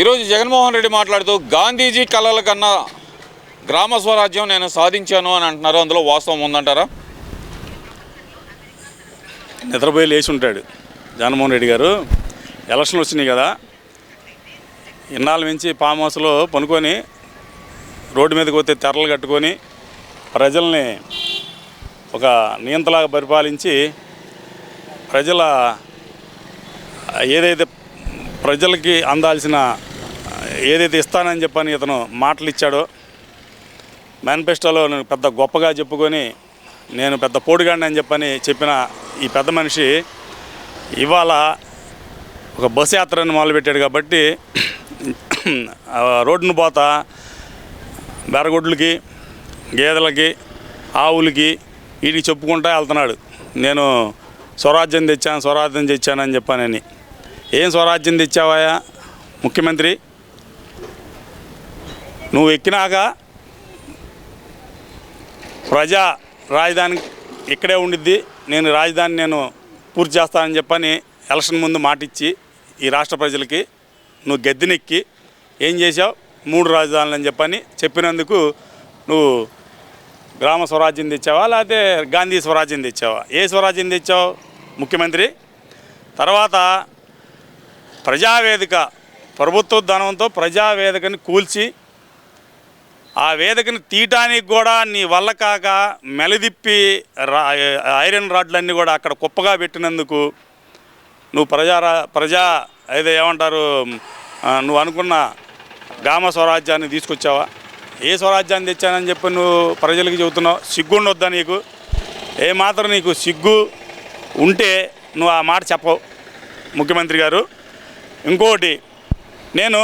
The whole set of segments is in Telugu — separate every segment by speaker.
Speaker 1: ఈరోజు జగన్మోహన్ రెడ్డి మాట్లాడుతూ గాంధీజీ కళల కన్నా గ్రామ స్వరాజ్యం నేను సాధించాను అని అంటున్నారు. అందులో వాస్తవం ఉందంటారా?
Speaker 2: నిద్రపోయి లేచి ఉంటాడు జగన్మోహన్ రెడ్డి గారు. ఎలక్షన్లు వచ్చినాయి కదా. ఇన్నాళ్ళ నుంచి ఫామ్ హౌస్లో పనుకొని రోడ్డు మీదకి పోతే తెరలు కట్టుకొని ప్రజల్ని ఒక నియంతలాగా పరిపాలించి ప్రజల ఏదైతే ప్రజలకి అందాల్సిన ఏదైతే ఇస్తానని చెప్పని ఇతను మాటలు ఇచ్చాడో మేనిఫెస్టోలో నేను పెద్ద గొప్పగా చెప్పుకొని నేను పెద్ద పోటుగాడిని అని చెప్పని చెప్పిన ఈ పెద్ద మనిషి ఇవాళ ఒక బస్ యాత్రను మొదలుపెట్టాడు కాబట్టి రోడ్డును పోత బెరగొడ్లకి గేదెలకి ఆవులకి వీటికి చెప్పుకుంటా వెళ్తున్నాడు. నేను స్వరాజ్యం తెచ్చాను స్వరాజ్యం తెచ్చానని చెప్పానని ఏం స్వరాజ్యం తెచ్చావాయా ముఖ్యమంత్రి నువ్వు ఎక్కినాక ప్రజా రాజధాని ఇక్కడే ఉండిద్ది. నేను రాజధాని నేను పూర్తి చేస్తానని చెప్పని ఎలక్షన్ ముందు మాటిచ్చి ఈ రాష్ట్ర ప్రజలకి నువ్వు గద్దెనెక్కి ఏం చేసావు మూడు రాజధానులు అని చెప్పని చెప్పినందుకు నువ్వు గ్రామ స్వరాజ్యం తెచ్చావా? లేకపోతే గాంధీ స్వరాజ్యం తెచ్చావా? ఏ స్వరాజ్యం తెచ్చావు ముఖ్యమంత్రి? తర్వాత ప్రజావేదిక ప్రభుత్వ ధనంతో ప్రజావేదికని కూల్చి ఆ వేదికని తీయటానికి కూడా నీ వల్ల కాక మెలదిప్పి ఐరన్ రాడ్లన్నీ కూడా అక్కడ కుప్పగా పెట్టినందుకు నువ్వు ప్రజా ప్రజా అయితే ఏమంటారు నువ్వు అనుకున్న గ్రామ స్వరాజ్యాన్ని తీసుకొచ్చావా? ఏ స్వరాజ్యాన్ని తెచ్చానని చెప్పి నువ్వు ప్రజలకు చెబుతున్నావు? సిగ్గుండొద్దా నీకు? ఏ మాత్రం నీకు సిగ్గు ఉంటే నువ్వు ఆ మాట చెప్పవు. ముఖ్యమంత్రి గారు ఇంకోటి నేను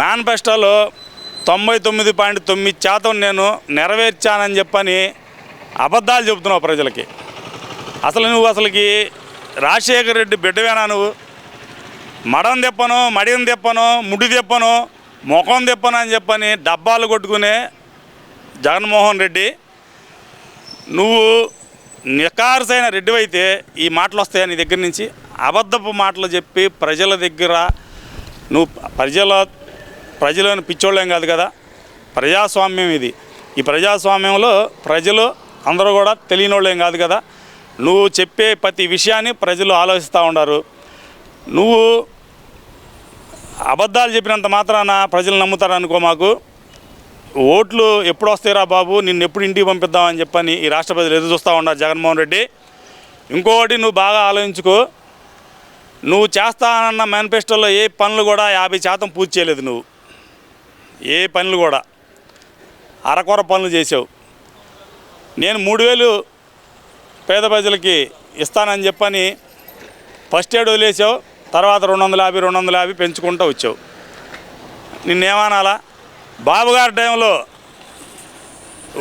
Speaker 2: మేనిఫెస్టోలో తొంభై తొమ్మిది పాయింట్ తొమ్మిది శాతం నేను నెరవేర్చానని చెప్పని అబద్ధాలు చెబుతున్నావు ప్రజలకి. అసలు నువ్వు అసలుకి రాజశేఖర రెడ్డి బిడ్డవేనా నువ్వు? మడం తెప్పను మడియం తెప్పను ముడి తెప్పను ముఖం తెప్పను అని చెప్పని డబ్బాలు కొట్టుకునే జగన్మోహన్ రెడ్డి నువ్వు నికార్సైన రెడ్డి అయితే ఈ మాటలు వస్తాయా నీ దగ్గర నుంచి? అబద్ధపు మాటలు చెప్పి ప్రజల దగ్గర నువ్వు ప్రజల ప్రజలను పిచ్చోళ్ళేం కాదు కదా? ప్రజాస్వామ్యం ఇది. ఈ ప్రజాస్వామ్యంలో ప్రజలు అందరూ కూడా తెలియని వాళ్ళేం కాదు కదా? నువ్వు చెప్పే ప్రతి విషయాన్ని ప్రజలు ఆలోచిస్తూ ఉన్నారు నువ్వు అబద్ధాలు చెప్పినంత మాత్రాన ప్రజలు నమ్ముతారనుకో మాకు. ఓట్లు ఎప్పుడు వస్తాయిరా బాబు? నిన్ను ఎప్పుడు ఇంటికి పంపిద్దామని చెప్పని ఈ రాష్ట్ర ప్రజలు ఎదురు చూస్తూ ఉన్నారు జగన్మోహన్ రెడ్డి. ఇంకొకటి నువ్వు బాగా ఆలోచించుకో. నువ్వు చేస్తానన్న మేనిఫెస్టోలో ఏ పనులు కూడా యాభై శాతం పూర్తి చేయలేదు నువ్వు. ఏ పనులు కూడా. అరకొర పనులు చేసావు. నేను మూడు వేలు పేద ప్రజలకి ఇస్తానని చెప్పని ఫస్ట్ ఎయిడ్ వదిలేసావు తర్వాత రెండు వందల యాభై రెండు వందల యాభై పెంచుకుంటూ వచ్చావు. నిన్నేమనాలా? బాబుగారి టైంలో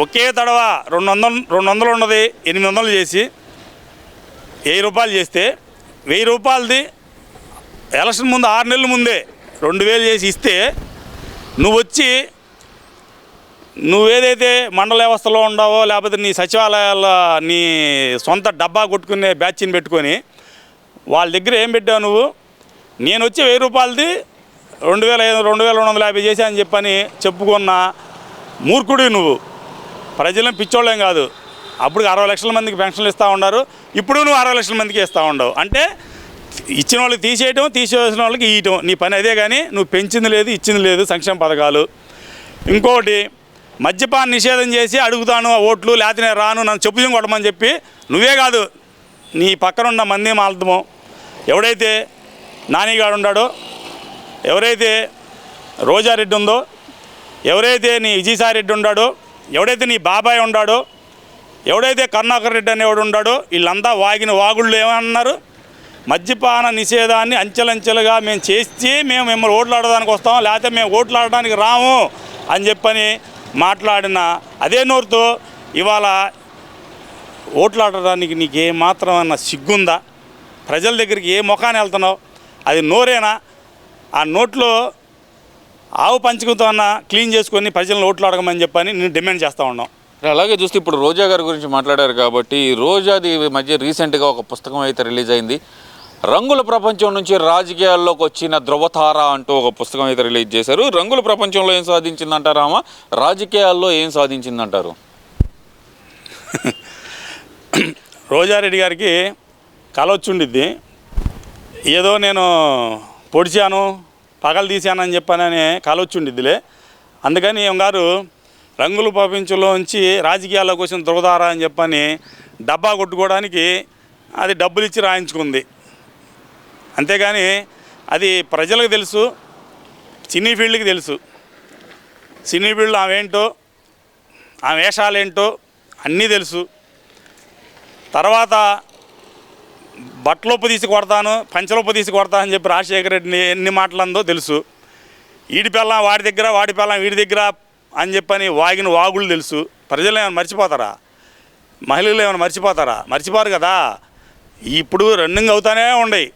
Speaker 2: ఒకే తడవ రెండు వందలు రెండు వందలు ఉన్నది ఎనిమిది వందలు చేసి వెయ్యి రూపాయలు చేస్తే వెయ్యి రూపాయలది ఎలక్షన్ ముందు ఆరు నెలల ముందే రెండు వేలు చేసి ఇస్తే నువ్వు వచ్చి నువ్వేదైతే మండల వ్యవస్థలో ఉండవో లేకపోతే నీ సచివాలయాల నీ సొంత డబ్బా కొట్టుకునే బ్యాచ్ని పెట్టుకొని వాళ్ళ దగ్గర ఏం పెట్టావు నువ్వు? నేను వచ్చి వెయ్యి రూపాయలది రెండు వేల ఐదు రెండు వేల రెండు వందల యాభై చేశానని చెప్పని చెప్పుకున్న మూర్ఖుడి నువ్వు. ప్రజలను పిచ్చోళ్ళేం కాదు. అప్పుడు అరవై లక్షల మందికి పెన్షన్లు ఇస్తూ ఉన్నారు. ఇప్పుడు నువ్వు అరవై లక్షల మందికి ఇస్తూ ఉండవు. అంటే ఇచ్చిన వాళ్ళకి తీసేయటం తీసేసిన వాళ్ళకి ఇయ్యటం. నీ పని అదే కానీ నువ్వు పెంచింది లేదు ఇచ్చింది లేదు సంక్షేమ పథకాలు. ఇంకోటి మద్యపాన నిషేధం చేసి అడుగుతాను ఆ ఓట్లు లేకపోతే రాను నన్ను చెప్పు కొట్టమని చెప్పి నువ్వే కాదు నీ పక్కన ఉన్న మంది మాల్దమో. ఎవడైతే నానిగాడు ఉన్నాడో ఎవరైతే రోజారెడ్డి ఉందో ఎవరైతే నీ విజయసాయిరెడ్డి ఉన్నాడో ఎవడైతే నీ బాబాయ్ ఉన్నాడో ఎవడైతే కరుణాకర్ రెడ్డి అనేవాడు ఉన్నాడో వీళ్ళంతా వాగిన వాగుళ్ళు ఏమన్నారు? మద్యపాన నిషేధాన్ని అంచెలంచెలుగా మేము చేసి మేము మిమ్మల్ని ఓట్లాడడానికి వస్తాం లేకపోతే మేము ఓట్లాడడానికి రాము అని చెప్పని మాట్లాడిన అదే నోరుతో ఇవాళ ఓట్లాడడానికి నీకు ఏ మాత్రం అన్న సిగ్గుందా? ప్రజల దగ్గరికి ఏ ముఖాన్ని వెళ్తున్నావు? అది నోరేనా? ఆ నోట్లో ఆవు పంచుకుతో అన్న క్లీన్ చేసుకొని ప్రజలను ఓట్లాడకమని చెప్పని నేను డిమాండ్ చేస్తూ ఉన్నాం.
Speaker 1: అలాగే చూస్తే ఇప్పుడు రోజా గారి గురించి మాట్లాడారు కాబట్టి రోజాది మధ్య రీసెంట్గా ఒక పుస్తకం అయితే రిలీజ్ అయింది. రంగుల ప్రపంచం నుంచి రాజకీయాల్లోకి వచ్చిన ధ్రువతార అంటూ ఒక పుస్తకం అయితే రిలీజ్ చేశారు. రంగుల ప్రపంచంలో ఏం సాధించిందంటారా ఆమె రాజకీయాల్లో ఏం సాధించిందంటారు?
Speaker 2: రోజారెడ్డి గారికి కలొచ్చుండిద్ది ఏదో నేను పొడిచాను పగలు తీశానని చెప్పానని కలొచ్చుండిద్దిలే అందుకని ఏం గారు రంగుల పాపించులోంచి రాజకీయాల్లోకి వచ్చిన ధృవధార అని చెప్పని డబ్బా కొట్టుకోవడానికి అది డబ్బులు ఇచ్చి రాయించుకుంది. అంతేగాని అది ప్రజలకు తెలుసు సినీ ఫీల్డ్కి తెలుసు. సినీ ఫీల్డ్ ఆమె ఆ ఆమె వేషాలేంటో అన్నీ తెలుసు. తర్వాత బట్టలొప్పు తీసి కొడతాను పంచలొప్పు తీసి కొడతాను అని చెప్పి రాజశేఖర రెడ్డిని ఎన్ని మాటలందో తెలుసు. ఈడి పిల్లం వాడి దగ్గర వాడి పిల్లం వీడి దగ్గర అని చెప్పని వాగిన వాగులు తెలుసు. ప్రజలు ఏమైనా మర్చిపోతారా? మహిళలు ఏమైనా మర్చిపోతారా? మర్చిపోరు కదా. ఇప్పుడు రన్నింగ్ అవుతానే ఉండయి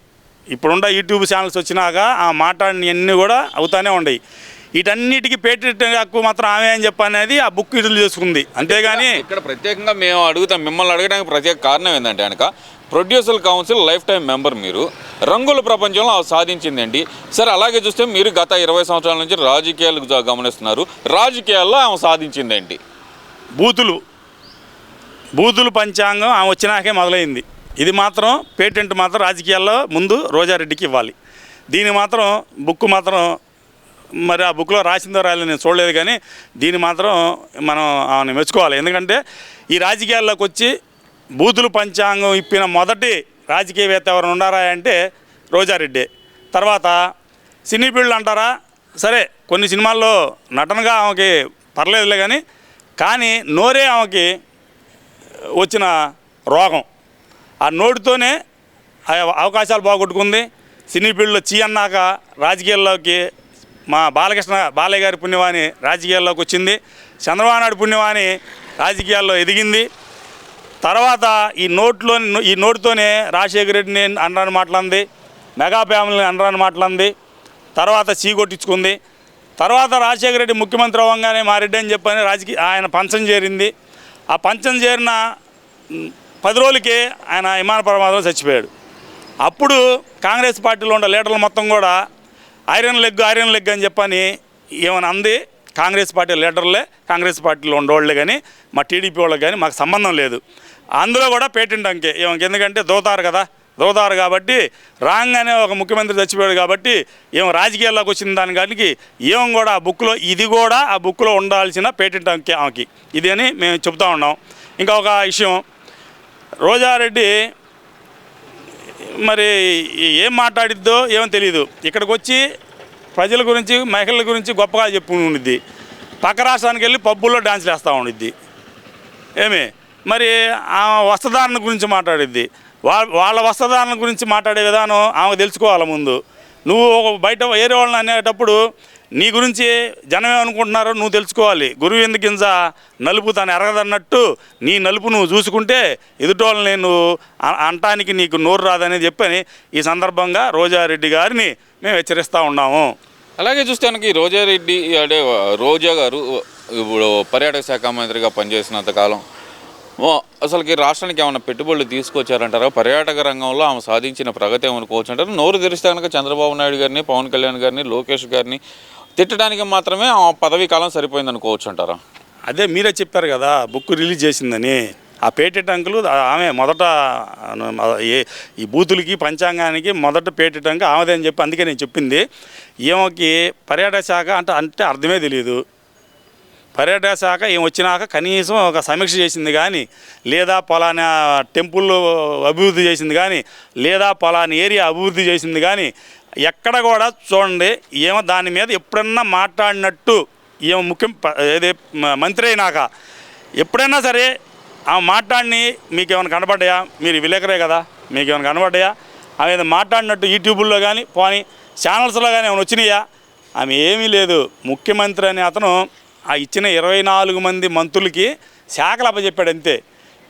Speaker 2: ఇప్పుడున్న యూట్యూబ్ ఛానల్స్ వచ్చినాక ఆ మాట్లాడినవన్నీ కూడా అవుతానే ఉండయి వీటన్నిటికీ పేటెంట్ హక్కు మాత్రం ఆమె అని చెప్పనేది ఆ బుక్ ఇటులు చేసుకుంది. అంతేగాని
Speaker 1: ఇక్కడ ప్రత్యేకంగా మేము అడుగుతాం మిమ్మల్ని అడగడానికి ప్రత్యేక కారణం ఏంటంటే కనుక producer council lifetime member మీరు. రంగుల ప్రపంచంలో అవి సాధించిందేంటి సరే అలాగే చూస్తే మీరు గత ఇరవై సంవత్సరాల నుంచి రాజకీయాలు జ- గమనిస్తున్నారు. రాజకీయాల్లో ఆమె సాధించిందేంటి
Speaker 2: బూతులు. బూతులు పంచాంగం ఆమె వచ్చినాకే మొదలైంది. ఇది మాత్రం పేటెంట్ మాత్రం రాజకీయాల్లో ముందు రోజారెడ్డికి ఇవ్వాలి. దీని మాత్రం బుక్ మాత్రం మరి ఆ బుక్లో రాసిందో రాయలేదు నేను చూడలేదు కానీ దీన్ని మాత్రం మనం ఆమెను మెచ్చుకోవాలి. ఎందుకంటే ఈ రాజకీయాల్లోకి వచ్చి బూతులు పంచాంగం ఇప్పిన మొదటి రాజకీయవేత్త ఎవరు ఉన్నారా అంటే రోజారెడ్డి. తర్వాత సినీ ఫీల్డ్ అంటారా? సరే కొన్ని సినిమాల్లో నటనగా ఆమెకి పర్లేదులే కానీ కానీ నోరే ఆమెకి వచ్చిన రోగం. ఆ నోటితోనే అవకాశాలు బాగొట్టుకుంది. సినీ ఫీల్డ్లో చీ అన్నాక రాజకీయాల్లోకి మా బాలకృష్ణ బాలయ్య గారి పుణ్యవాణి రాజకీయాల్లోకి వచ్చింది. చంద్రబాబు నాయుడు పుణ్యవాణి రాజకీయాల్లో ఎదిగింది. తర్వాత ఈ నోట్లో ఈ నోటుతోనే రాజశేఖర రెడ్డిని అనరాని మాట్లాడింది మెగా ఫ్యామిలీని అనరాని మాట్లాడింది తర్వాత చీ కొట్టించుకుంది. తర్వాత రాజశేఖర రెడ్డి ముఖ్యమంత్రి అవ్వగానే మా రెడ్డి అని చెప్పని రాజకీయ ఆయన పంచం చేరింది. ఆ పంచం చేరిన పది రోజులకే ఆయన విమాన ప్రమాదంలో చచ్చిపోయాడు. అప్పుడు కాంగ్రెస్ పార్టీలో ఉన్న లీడర్లు మొత్తం కూడా ఐరన్ లెగ్ ఐరన్ లెగ్ అని చెప్పని ఏమైనా అంది? కాంగ్రెస్ పార్టీ లీడర్లే కాంగ్రెస్ పార్టీలో ఉండేవాళ్ళే కానీ మా టీడీపీ వాళ్ళకి కానీ మాకు సంబంధం లేదు. అందులో కూడా పేటెంట్ అంకే. ఏమకి ఎందుకంటే దోతారు కదా దోతారు కాబట్టి రాగానే ఒక ముఖ్యమంత్రి చచ్చిపోయాడు కాబట్టి ఏం రాజకీయాల్లోకి వచ్చిన దాని ఏం కూడా ఆ బుక్లో ఇది కూడా ఆ బుక్లో ఉండాల్సిన పేటెంట్ అంకే ఆమెకి. ఇది అని మేము చెప్తా ఉన్నాం. ఇంకా ఒక విషయం రోజారెడ్డి మరి ఏం మాట్లాడిద్దో ఏమో తెలియదు ఇక్కడికి వచ్చి ప్రజల గురించి మహిళల గురించి గొప్పగా చెప్పు ఉండిద్ది పక్క రాష్ట్రానికి వెళ్ళి పబ్బుల్లో డాన్సులు వేస్తూ ఉండిద్ది. ఏమి? మరి ఆమె వస్త్రధారణ గురించి మాట్లాడిద్ది. వాళ్ళ వాళ్ళ వస్త్రధారణ గురించి మాట్లాడే విధానం ఆమె తెలుసుకోవాలి ముందు. నువ్వు బయట వేరే వాళ్ళని అనేటప్పుడు నీ గురించి జనం ఏమనుకుంటున్నారో నువ్వు తెలుసుకోవాలి. గురువు ఎందు గింజ నలుపు తను ఎరగదన్నట్టు నీ నలుపు నువ్వు చూసుకుంటే ఎదుటోళ్ళని నువ్వు అంటానికి నీకు నోరు రాదని చెప్పని ఈ సందర్భంగా రోజారెడ్డి గారిని మేము హెచ్చరిస్తూ ఉన్నాము.
Speaker 1: అలాగే చూస్తే మనకి ఈ రోజారెడ్డి అంటే రోజా గారు ఇప్పుడు పర్యాటక శాఖ మంత్రిగా పనిచేసినంత కాలం ఓ, అసలుకి రాష్ట్రానికి ఏమైనా పెట్టుబడులు తీసుకొచ్చారంటారా? పర్యాటక రంగంలో ఆమె సాధించిన ప్రగతి ఏమనుకోవచ్చు అంటారు? నోరు తెరిస్తే కనుక చంద్రబాబు నాయుడు గారిని పవన్ కళ్యాణ్ గారిని లోకేష్ గారిని తిట్టడానికి మాత్రమే ఆ పదవీ కాలం సరిపోయింది అనుకోవచ్చు అంటారా
Speaker 2: అదే మీరే చెప్పారు కదా బుక్ రిలీజ్ చేసిందని. ఆ పేటెంట్ అంకులు ఆమె మొదట ఈ బూతులకి పంచాంగానికి మొదట పేటెంట్ అంక ఆమెదే అని చెప్పి అందుకే నేను చెప్పింది. ఈమెకి పర్యాటక శాఖ అంటే అంటే అర్థమే తెలియదు పర్యాటక శాఖ ఏం వచ్చినాక కనీసం ఒక సమీక్ష చేసింది కానీ లేదా పలానా టెంపుల్ అభివృద్ధి చేసింది కానీ లేదా పలానా ఏరియా అభివృద్ధి చేసింది కానీ ఎక్కడ కూడా చూడండి ఏమో దాని మీద ఎప్పుడన్నా మాట్లాడినట్టు ఏమో ముఖ్యం ప- ఏది మంత్రి అయినాక ఎప్పుడైనా సరే ఆ మాట్లాడిని మీకు ఏమైనా కనబడ్డాయా? మీరు విలేకరే కదా మీకు ఏమైనా కనబడ్డాయా ఆమె మాట్లాడినట్టు యూట్యూబ్లో కానీ పోనీ ఛానల్స్లో కానీ ఏమైనా వచ్చినాయా? ఆమె ఏమీ లేదు. ముఖ్యమంత్రి అనే అతను ఆ ఇచ్చిన ఇరవై నాలుగు మంది మంత్రులకి శాఖలు అప్పచెప్పాడు అంతే.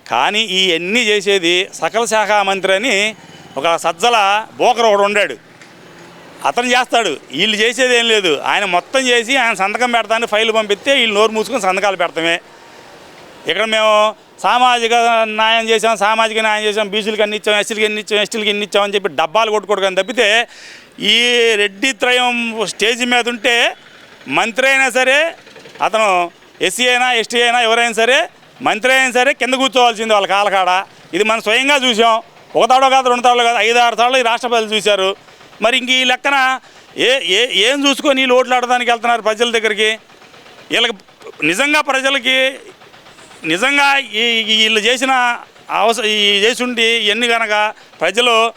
Speaker 2: కానీ ఈ అన్నీ చేసేది సకల శాఖ మంత్రి అని ఒక సజ్జల బోకర్ ఒకడు ఉండాడు. అతను చేస్తాడు. వీళ్ళు చేసేది ఏం లేదు. ఆయన మొత్తం చేసి ఆయన సంతకం పెడతాను ఫైల్ పంపిస్తే వీళ్ళు నోరు మూసుకొని సంతకాలు పెడతామే. ఇక్కడ మేము సామాజిక న్యాయం చేసాం సామాజిక న్యాయం చేసాం బీసీలకు అన్ని ఇచ్చాం ఎస్సీలకి ఎన్ని ఇచ్చాం ఎస్టీలకి ఎన్ని ఇచ్చాం అని చెప్పి డబ్బాలు కొట్టుకోవడం తప్పితే ఈ రెడ్డి త్రయం స్టేజ్ మీద ఉంటే మంత్రి అయినా సరే అతను ఎస్సీ అయినా ఎస్టీ అయినా ఎవరైనా సరే మంత్రి అయినా సరే కింద కూర్చోవాల్సింది వాళ్ళ కాలకాడ ఇది మనం స్వయంగా చూసాం ఒక తాడో కాదు రెండు తాడో కాదు ఐదు ఆరు సార్లు ఈ రాష్ట్రపతి చూశారు. మరి ఇంక ఈ లెక్కన ఏ ఏ ఏం చూసుకొని వీళ్ళు ఓట్లు ఆడడానికి వెళ్తున్నారు ప్రజల దగ్గరికి? వీళ్ళకి నిజంగా ప్రజలకి నిజంగా ఈ వీళ్ళు చేసిన అవస ఈ చేసుండి ఎన్ని కనుక ప్రజలు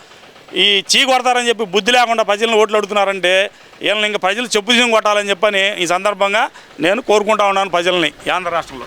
Speaker 2: ఈ చీ కొడతారని చెప్పి బుద్ధి లేకుండా ప్రజలను ఓట్లు అడుగుతున్నారంటే వీళ్ళని ఇంకా ప్రజలు చెప్పు కొట్టాలని చెప్పని ఈ సందర్భంగా నేను కోరుకుంటా ఉన్నాను ప్రజల్ని ఆంధ్ర రాష్ట్రంలో.